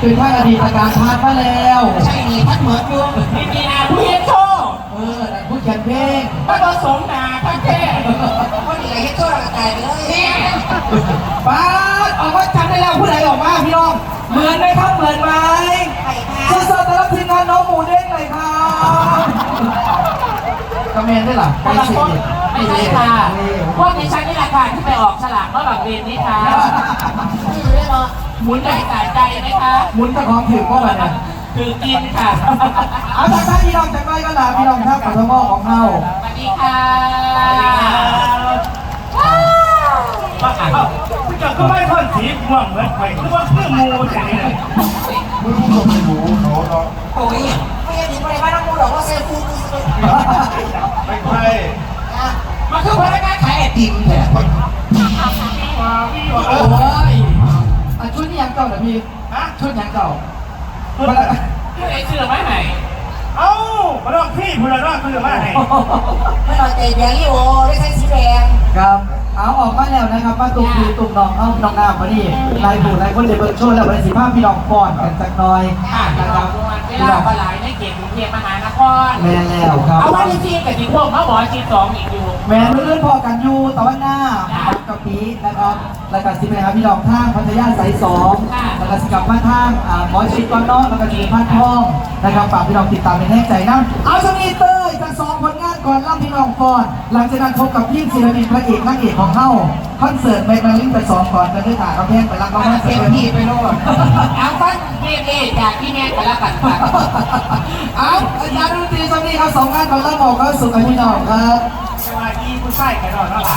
คือถ้าอดีตการผ่านมาแล้ว ใช่นี่พัดเหมือนอยู่นี่มีนาผู้เฮ็ดโชว์เออนั่นผู้เขียนเพลงผสมนาพักแท้ว่านี่ไงเฮ็ดโชว์ร่างกายไปเลยเนี่ยป้าดออกมาจำได้แล้วผู้ใดออกมาพี่น้องเหมือนไหมครับเหมือนไหมไปค่ะสดๆต้อนรับทีมงานน้องหมูเด้งเลยครับกระเมนได้หรอคนละคนไม่ใช่ค่ะพวกดิฉันนี่แหละค่ะที่ไปออกฉลากระหว่างเวรนี้ค่ะไม่รู้ได้หรอหมุนได้สายใจไหมคะหมุนตะของถือก็แบบนั้นคือกินค่ะเอาจากท่านพี่น้องจากไปก็ลาพี่น้องครับกับทมของเฮาสวัสดีค่ะว่าอ้าวคุณจะก็ไม่ค่อยสีม่วงเหมือนไข่คือว่าคือมูแต่นี่เลยไม่รู้ก็ไม่รู้เขาเนาะโอ้ยไม่ใช่ดีไม่ได้ต้องพูดหรอกว่าเซลฟูคือไม่ใช่มาคือพนักงานขายไอติมเนี่ยโอ้ยอะชุดนี้ยังเก่าเหรอพี่ฮะชุดยังเก่าคุณมาละคือไอเสื้อไม้ไหนเอ้ามาลองพี่พูดแล้วคือว่าไงไม่นอนใจแดงยี่โอได้ใช้สีแดงครับเอาออกมาแล้วนะครับมาตุ่มดูตุ่มน้องเอาน้องน้ำมานี่ลายบูลายคนเดบิวต์โชว์แล้ววันสิบห้าพี่น้องฟอนกันสักหน่อยค่ะนะนะคครัรับบ เวลาปลายในเขตกรุงเทพมหานคร แม่แล้วครับ เอาว่าที่ที่กับที่พวกเขาบอกที่สองอีกอยู่ แม่ลื่นพอกันอยู่ตะวันหน้าบางกะปินะครับแล้วก็สิไปหาพี่น้องทางพัทยาสายสองแล้วก็สิกลับมาทางอ่าหมอชิดก้อนเนาะแล้วก็จีพัดทองนะครับฝากพี่น้องติดตามเป็นแน่ใจนะเอาชนีเตยจากสองผลงาน ก่อนล่าพี่น้องก่อนหลังจากนั้นพบกับพี่ศิลปินพระเอกนักเอกของเฮาคอนเสิร์ตไปมาลิงไปสองก่อนกันด้วยถ่ายเขาแพงไปรับราเต็มที่ไปโน่นเอาฟังเรียกเอจากพี่แม่แต่ละกันเอาอาจารย์ดนตรีสวัสดีครับสองงานของเราบอกเขาสุขกับพี่น้องครับสวัสดีผู้ชายแค่นอนแล้วล่ะ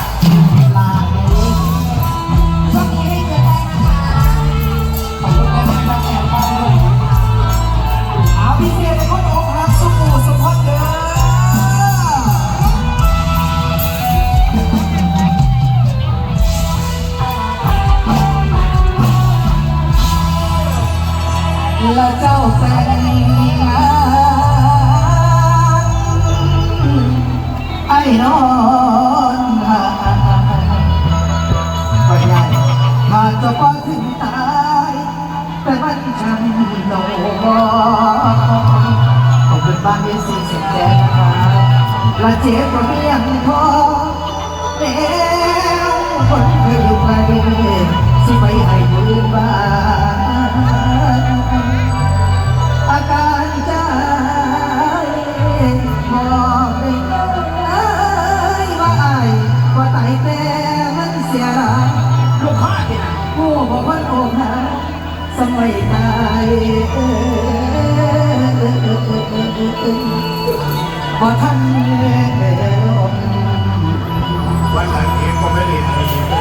ละเจ็บก็เพียงพอแล้วคนเคยอยู่ไกลสิไปให้ยืนบ้านอาการใจบอกได้เลยว่าไอ้ว่าตายแต่มันเสียหลาลูกค้าที่ไหนผู้บอกว่าโอ้หาสมัยตายพอ บ่ทันเดินวันหลังเองก็ไม่ได้มี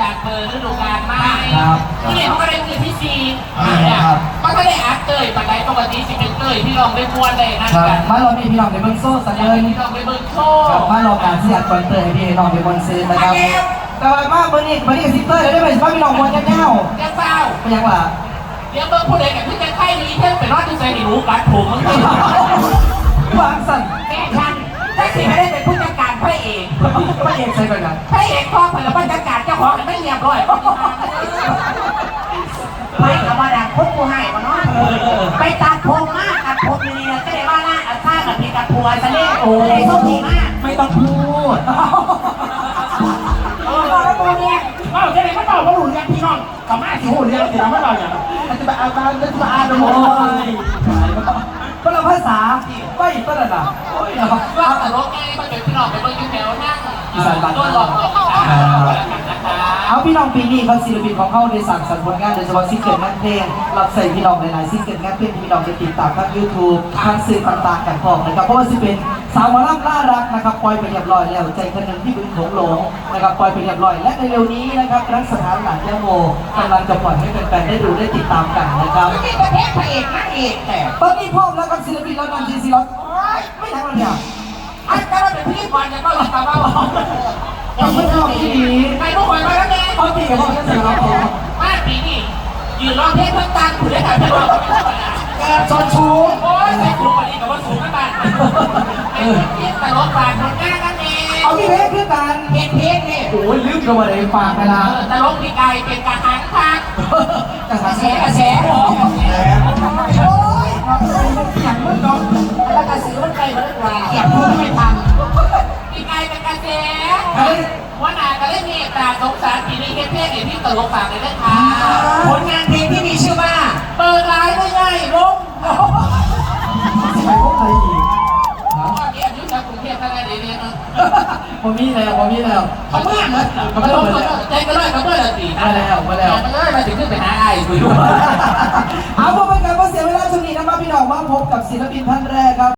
จากเปิดฤดูกาลใหม่ครับที่นี่เขาก็ได้มือที่สี่ครับมันก็ได้อัดเตยปัจจัยปกติสิเป็นเตยที่ลองได้มวนได้นั่นครับกันมาเรามีพี่น้องในเมืองโซ่สัญญาณที่ลองไปเบิ่งโชว์กับมาเราการที่อยากคอนเตอร์ให้พี่น้องในบนซื้อนะครับแต่ว่ามาเบอร์นี้เบอร์นี้ซิสเตอร์ได้ไหมว่าพี่น้องมวนแน่วแกเฝ้าๆเป็นยังล่ะเดี๋ยวเบิ่งผู้ใดกับที่จะไข่นี้เพื่อนเป็นรอดที่ใจหิวกัดผมมึงวางสั่นแม่ฉันถ้าสิไม่ได้เป็น เอกพระเอกใช่ไหมครับพระเอกพ่อผลผู้จัดการเจ้าของไม่เรียบร้อยไปกับมาดังพบกูให้มาเนาะไปตัดผมมากตัดผมนี่ก็ได้ว่าหน้าอัลซ่ากับพี่กับผัวซะเล่โอ้ยโชคดีมากไม่ต้องพูดเออแล้วกูเนี่ยเอาจะไหนมันเบาหลุดยังพี่น้องกับแม่สิหูเรียนสิทำไม่เบาอย่างมันจะไปอาบน้ำจะมาอาบน้ำโอ้ยก็เราภาษาไม่ต้นอะโอ้ยนะครับว่าแต่รถไงมันเป็นพี่น้อง นั่งต้นหลอกหลอกนะคะเอาพี่น้องปีนี้ครับศิลปินของเขาได้สั่งสรรค์ผลงานโดยเฉพาะซิงเกิลงานเพลงรับใส่พี่น้องหลายๆซิงเกิลงานเพลงที่พี่น้องจะติดตามทางยูทูบทางสื่อต่างๆกันพร้อมนะครับเพราะว่าสิเป็นสาวหมอลำล่ารักนะครับปล่อยไปเรียบร้อยแล้วใจคนหนึ่งที่บึงโขงหลงนะครับปล่อยไปเรียบร้อยและในเร็วนี้นะครับรักสถานหลังยะโมกำลังจะปล่อยให้แฟนๆได้ดูได้ติดตามกันนะครับไม่มีประเภทพระเอกนางเอกแต่ตอนนี้พร้อมแล้วครับศิลปินแล้วนำซีซีรถไม่ทันแล้วเนี่ย ไอันก็เป็นพี่ก่อนจะต้องมาบ้ายังไม่ทำที่ดีไปลูกไปมาแล้วแม่เอาตีกับพ่อแค่สิครับผมมาปีนี้ยืนร้องเพลงเพื่อนตังคุณได้ค่ะพี่น้องแอบชอนชูโอ้ยใส่ถุงวันนี้กับว่าสูงไม่บานไอ้เพี้ยนแต่รถบานคนง่ายนั่นเองเอาที่เพชรคือกันเพลงเพลงนี่ยโอ้ยลืมกันมาเลยฝากเวลาแต่รถพี่ไก่เป็นกระหัง สงสารปีนี้เพลงเอกที่ตลกฝากเลยนะคะผลงานเพลงที่มีชื่อว่าเปิดร้านไม่ง่ายลงไปพบใครอีกพ่อเรียนอยู่จากรุงเทพก็ได้เรียนเนาะผมมีแล้วผมมีแล้วเขาเมื่อนะเขาเมื่อใจก็เลยเขาเมื่อละสี่มาแล้วมาแล้วมาเลยมาถึงขึ้นไปหาไอ้คุยด้วยเอาพวกเป็นการเสียเวลาช่วงนี้นะครับพี่น้องมาพบกับศิลปินท่านแรกครับ